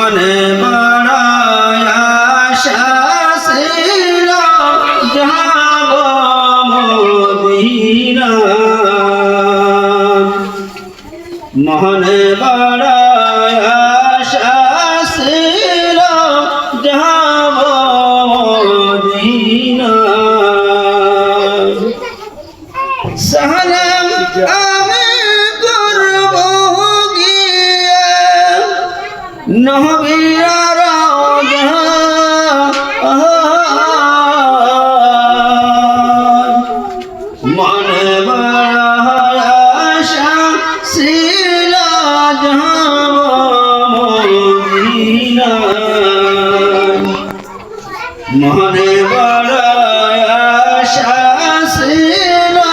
অনে বড় আশা ছিল যাব মদিনা। মহনে বড় আশা ছিল যাব মদিনা। সালাম নহবিয়ার মনে বারাশা শিলা মদিনা মনে বারাশা শিলা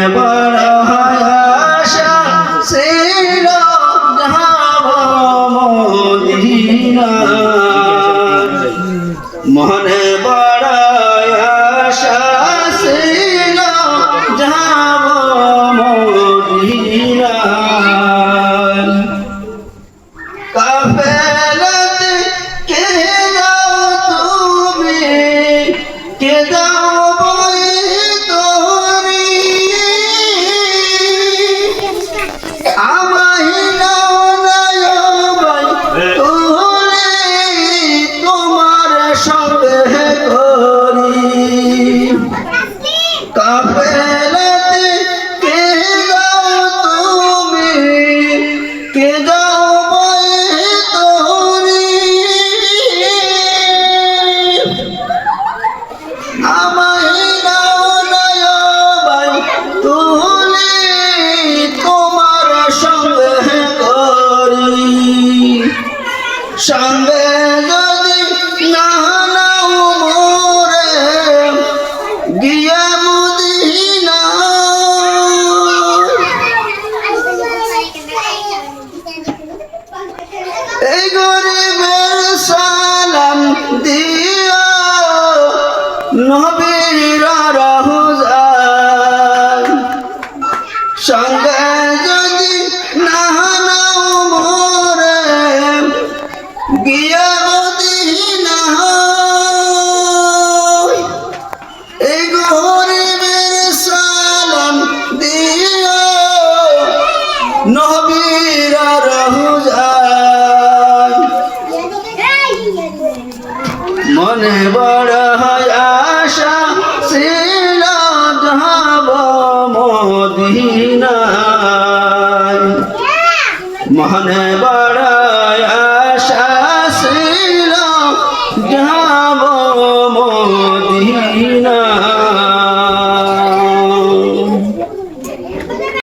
Marshall. এই গরিবের সালাম দিও। নবী মনে বড় হয় আশা ছিল যাব মোদী